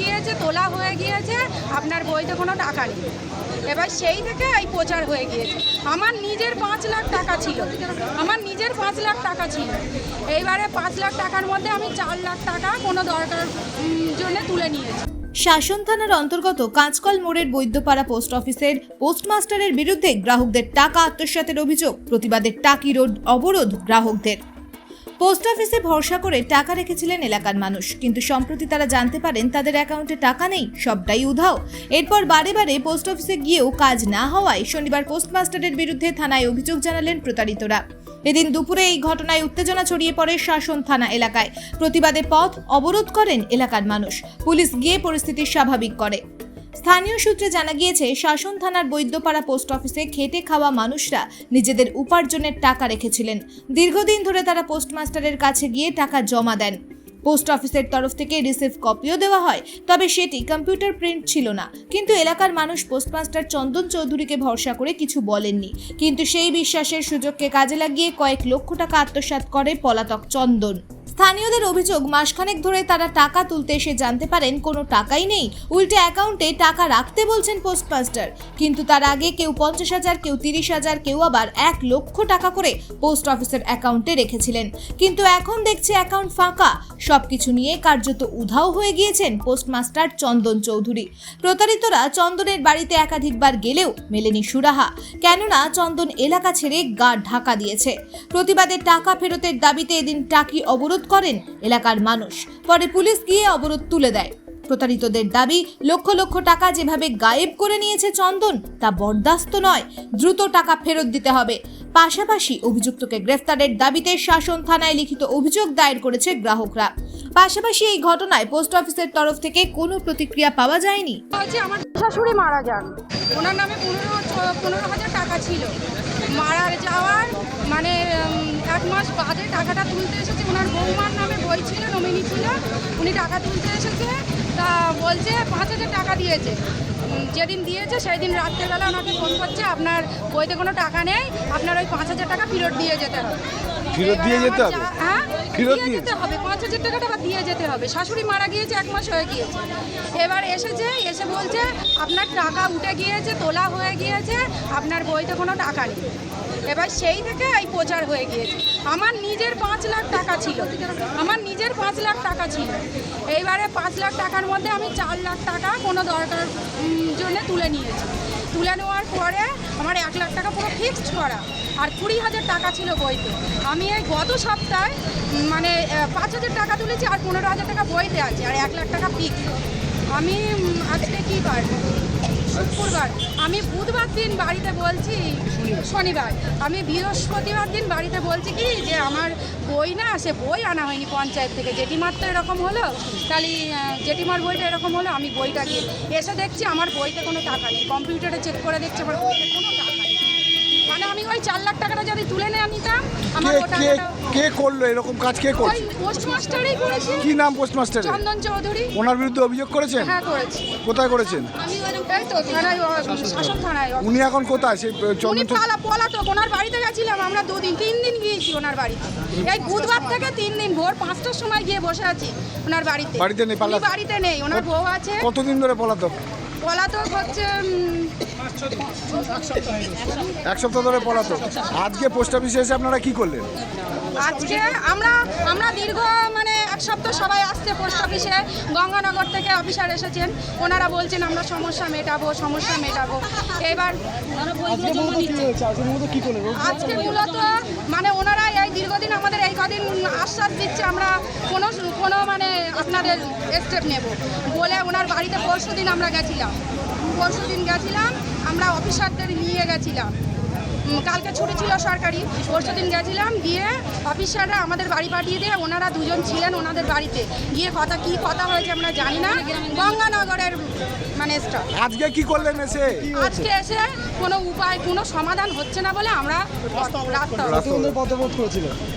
গিয়েছে, তোলা হয়ে গিয়েছে, আপনার বইতে কোনো টাকা নেই। এবার সেই থেকে এই প্রচার হয়ে গিয়েছে। আমার নিজের পাঁচ লাখ টাকা ছিল। আমার নিজের পাঁচ লাখ টাকা ছিল। এইবারে পাঁচ লাখ টাকার মধ্যে আমি চার লাখ টাকা কোনো দরকার জন্য তুলে নিয়েছি। শাসন থানার অন্তর্গত কাঁচকল মোড়ের বৈদ্যপাড়া পোস্ট অফিসের পোস্টমাস্টারের বিরুদ্ধে গ্রাহকদের টাকা আত্মসাতের অভিযোগ। প্রতিবাদের টাকি রোড অবরোধ গ্রাহকদের। পোস্ট অফিসে ভরসা করে টাকা রেখেছিলেন এলাকার মানুষ। কিন্তু সম্প্রতি তারা জানতে পারেন তাদের অ্যাকাউন্টে টাকা নেই, সবটাই উধাও। এরপর বারে বারে পোস্ট অফিসে গিয়েও কাজ না হওয়ায় শনিবার পোস্টমাস্টারের বিরুদ্ধে থানায় অভিযোগ জানালেন প্রতারিতরা। এদিন দুপুরে এই ঘটনায় উত্তেজনা ছড়িয়ে পড়ে শাসন থানা এলাকায়। প্রতিবাদে পথ অবরোধ করেন এলাকার মানুষ। পুলিশ গিয়ে পরিস্থিতি স্বাভাবিক করে। স্থানীয় সূত্রে জানা গিয়েছে, শাসন থানার বৈদ্যপাড়া পোস্ট অফিসে খেটে খাওয়া মানুষরা নিজেদের উপার্জনের টাকা রেখেছিলেন। দীর্ঘদিন ধরে তারা পোস্টমাস্টারের কাছে গিয়ে টাকা জমা দেন। পোস্ট অফিসের তরফ থেকে রিসিভ কপিও দেওয়া হয়, তবে সেটি কম্পিউটার প্রিন্ট ছিল না। কিন্তু এলাকার মানুষ পোস্টমাস্টার চন্দন চৌধুরীকে ভরসা করে কিছু বলেননি। কিন্তু সেই বিশ্বাসের সুযোগকে কাজে লাগিয়ে কয়েক লক্ষ টাকা আত্মসাৎ করে পলাতক চন্দন। স্থানীয়দের অভিযোগ, মাসখানেক ধরে তারা টাকা তুলতে এসে জানতে পারেন কোনো টাকাই নেই। উল্টে অ্যাকাউন্টে টাকা রাখতে বলছেন পোস্টমাস্টার। কিন্তু তার আগে কেউ পঞ্চাশ হাজার, কেউ তিরিশ হাজার, কেউ আবার এক লক্ষ টাকা করে পোস্ট অফিসের অ্যাকাউন্টে রেখেছিলেন। কিন্তু এখন দেখছে অ্যাকাউন্ট ফাঁকা। সবকিছু নিয়ে কার্যত উধাও হয়ে গিয়েছেন পোস্টমাস্টার চন্দন চৌধুরী। প্রতারিতরা চন্দনের বাড়িতে একাধিকবার গেলেও মেলেনি সুরাহা। কেননা চন্দন এলাকা ছেড়ে গা ঢাকা দিয়েছে। প্রতিবাদের টাকা ফেরতের দাবিতে এদিন টাকি অবরোধ করেন এলাকার মানুষ। পরে পুলিশ গিয়ে অবরোধ তুলে দেয়। প্রতারিতদের দাবি, লক্ষ লক্ষ টাকা যেভাবে গায়েব করে নিয়েছে চন্দন, তা বরদাস্ত নয়, দ্রুত টাকা ফেরত দিতে হবে। পাশাপাশি অভিযুক্তকে গ্রেফতারের দাবিতে শাসন থানায় লিখিত অভিযোগ দায়ের করেছে গ্রাহকরা। পাশাপাশি এই ঘটনায় পোস্ট অফিসের তরফ থেকে কোনো প্রতিক্রিয়া পাওয়া যায়নি। আমার শাশুড়ি মারা যান। ওনার নামে পনেরো পনেরো হাজার টাকা ছিল। মারা যাওয়ার মানে এক মাস বাদে টাকাটা তুলতে এসেছে ওনার বৌমার নামে বই ছিল নমিনি ছিল উনি টাকা তুলতে এসেছে তা বলছে পাঁচ হাজার টাকা দিয়েছে। যেদিন দিয়েছে সেই দিন রাত্রেবেলা ওনাকে ফোন করছে আপনার বইতে কোনো টাকা নেই আপনার ওই পাঁচ হাজার টাকা ফেরত দিয়ে যেতে হবে। ফেরত দিয়ে যেতে হবে? হ্যাঁ ফেরত দিয়ে? যেতে হবে পাঁচ হাজার টাকাটা আবার দিয়ে যেতে হবে। শাশুড়ি মারা গিয়েছে এক মাস হয়ে গিয়েছে। এবার এসেছে এসে বলছে আপনার টাকা উঠে গিয়েছে তোলা হয়ে গিয়েছে আপনার বইতে কোনো টাকা নেই। এবার সেই থেকে এই প্রচার হয়ে গিয়েছে। আমার নিজের পাঁচ লাখ টাকা ছিল। আমার নিজের পাঁচ লাখ টাকা ছিল। এইবারে পাঁচ লাখ টাকার মধ্যে আমি চার লাখ টাকা কোনো দরকার জন্য তুলে নিয়েছি। তুলে নেওয়ার পরে আমার এক লাখ টাকা পুরো ফিক্সড করা। আর কুড়ি হাজার টাকা ছিল বইতে। আমি এই গত সপ্তাহে মানে পাঁচ হাজার টাকা তুলেছি আর পনেরো হাজার টাকা বইতে আছে। আর এক লাখ টাকা ফিক্স আমি আজকে কী বার শুক্রবার আমি বুধবার দিন বাড়িতে বলছি, শনিবার। আমি বৃহস্পতিবার দিন বাড়িতে বলছি কি, যে আমার বই না, সে বই আনা হয়নি পঞ্চায়েত থেকে। জেঠিমার তো এরকম হলো, তাহলে জেঠিমার বইটা এরকম হলো, আমি বইটা গিয়ে এসে দেখছি আমার বইতে কোনো টাকা নেই। কম্পিউটারে চেক করে দেখছি আমার বইতে কোনো টাকা নেই মানে আমি ওই চার লাখ টাকাটা যদি তুলে নিয়ে নিতাম আমার কে কে কে করল? এরকম কাজ কে ওই করছে পোস্টমাস্টারই করেছে। কি নাম পোস্টমাস্টারের চন্দন চৌধুরী। ওনার বিরুদ্ধে অভিযোগ করেছেন? হ্যাঁ করেছি। কোথায় করেছেন? আমি এই তো থানায় শাসন থানায় উনি এখন কোথায়? সেই উনি চন্দন পালা পলাতক ওনার বাড়িতে গেছিলাম আমরা দুদিন তিন দিন গিয়েছি ওনার বাড়িতে। এই বুধবার থেকে তিন দিন ভোর পাঁচটার সময় গিয়ে বসে আছি ওনার বাড়িতে। বাড়িতে নেই, উনি বাড়িতে নেই ওনার বউ আছে। কতদিন ধরে পলাতক? পলাতক হচ্ছে এক সপ্তাহ ধরে পলাতক। আজকে পোস্ট অফিসে এসে আপনারা কি করলেন? আজকে আমরা আমরা দীর্ঘ মানে এক সপ্তাহ সবাই আসছে পোস্ট অফিসে গঙ্গানগর থেকে অফিসার এসেছেন। ওনারা বলছেন আমরা সমস্যা মেটাবো সমস্যা মেটাবো। এবার আজকে মূলত মানে ওনারা দীর্ঘদিন আমাদের এই কদিন আশ্বাস দিচ্ছে, আমরা কোনো কোনো মানে আপনাদের স্টেপ নেব। বলে ওনার বাড়িতে পরশু দিন আমরা গেছিলাম। পরশু দিন গেছিলাম, আমরা অফিসারদের নিয়ে গেছিলাম। কালকে ছুটি ছিল সরকারি পরশু দিন গেছিলাম গিয়ে অফিসাররা আমাদের বাড়ি পাঠিয়ে দিয়ে ওনারা দুজন ছিলেন ওনাদের বাড়িতে গিয়ে কথা কি কথা হয়েছে আমরা জানি না গঙ্গানগরের মানে স্টাফ আজকে কি করলেন এসে আজকে এসে কোনো উপায় কোনো সমাধান হচ্ছে না বলে আমরা রাস্তা রাস্তা